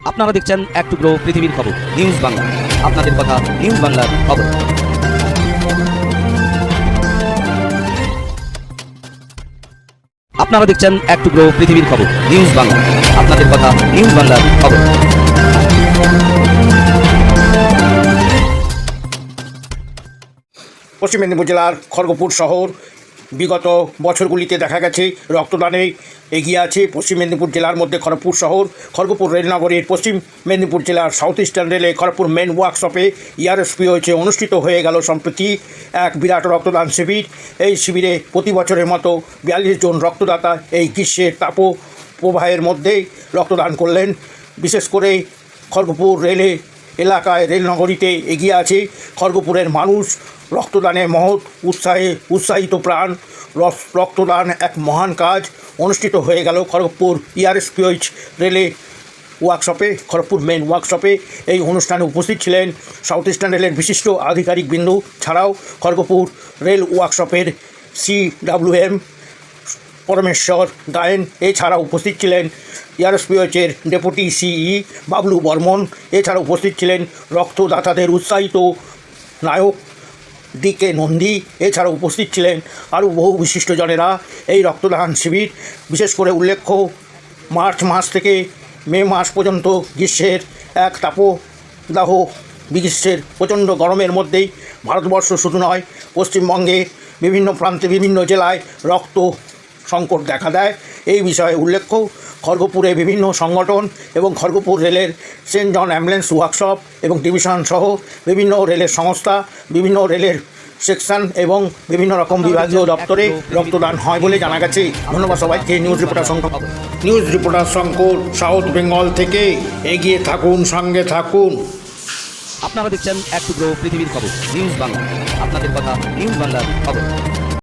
আপনারা দেখছেন এক টুকরো পৃথিবীর খবর নিউজ বাংলা আপনাদের কথা নিউজ বাংলার খবর। আপনারা দেখছেন এক টুকরো পৃথিবীর খবর নিউজ বাংলা আপনাদের কথা নিউজ বাংলার খবর। পশ্চিম মেদিনীপুর জেলার খড়গপুর শহর বিগত বছরগুলিতে দেখা গেছে রক্তদানে এগিয়ে আছে পশ্চিম মেদিনীপুর জেলার মধ্যে খড়গপুর শহর, খড়গপুর রেলনগরীর পশ্চিম মেদিনীপুর জেলার সাউথ ইস্টার্ন রেলে খড়গপুর মেন ওয়ার্কশপে ইয়ারএসপি হয়েছে অনুষ্ঠিত হয়ে গেল সম্প্রতি এক বিরাট রক্তদান শিবির। এই শিবিরে প্রতি বছরের মতো বিয়াল্লিশ জন রক্তদাতা এই গ্রীষ্মের তাপ প্রবাহের মধ্যেই রক্তদান করলেন। বিশেষ করে খড়গপুর রেলে এলাকায় রেলনগরীতে এগিয়ে আছে খড়গপুরের মানুষ। রক্তদানে মহৎ উৎসাহে উৎসাহিত প্রাণ। রক্তদান এক মহান কাজ। অনুষ্ঠিত হয়ে গেল খড়গপুর ইআরএসপিওইচ রেলে ওয়ার্কশপে খড়গপুর মেন ওয়ার্কশপে এই অনুষ্ঠানে উপস্থিত ছিলেন সাউথ ইস্টার্ন রেলের বিশিষ্ট আধিকারিক বিন্দু। ছাড়াও খড়গপুর রেল ওয়ার্কশপের সি ডাব্লিউএম পরমেশ্বর গায়েন এছাড়া উপস্থিত ছিলেন ইয়ারসপিওচের ডেপুটি সিই বাবলু বর্মন। এছাড়া উপস্থিত ছিলেন রক্তদাতাদের উৎসাহিত নায়ক ডি কে নন্দী। এছাড়া উপস্থিত ছিলেন আরও বহু বিশিষ্টজনেরা। এই রক্তদান শিবির, বিশেষ করে উল্লেখ্য, মার্চ মাস থেকে মে মাস পর্যন্ত গ্রীষ্মের এক তাপদাহ গ্রীষ্মের প্রচণ্ড গরমের মধ্যেই ভারতবর্ষ শুধু নয়, পশ্চিমবঙ্গে বিভিন্ন প্রান্তে বিভিন্ন জেলায় রক্ত সংকট দেখা দেয়। এই বিষয়ে উল্লেখ্য খড়গপুরে বিভিন্ন সংগঠন এবং খড়গপুর রেলের সেন্ট জন অ্যাম্বুলেন্স ওয়ার্কশপ এবং ডিভিশন সহ বিভিন্ন রেলের সংস্থা, বিভিন্ন রেলের সেকশন এবং বিভিন্ন রকম বিভাগীয় দপ্তরে রক্তদান হয় বলে জানা গেছে। ধন্যবাদ সবাইকে। News reporter Shankar news reporter সংকট সাউথ বেঙ্গল থেকে। এগিয়ে থাকুন, সঙ্গে থাকুন। আপনারা দেখছেন এক টুকরো পৃথিবীর খবর, নিউজ বাংলা। আপনাদের কথা নিউজ বাংলার খবর।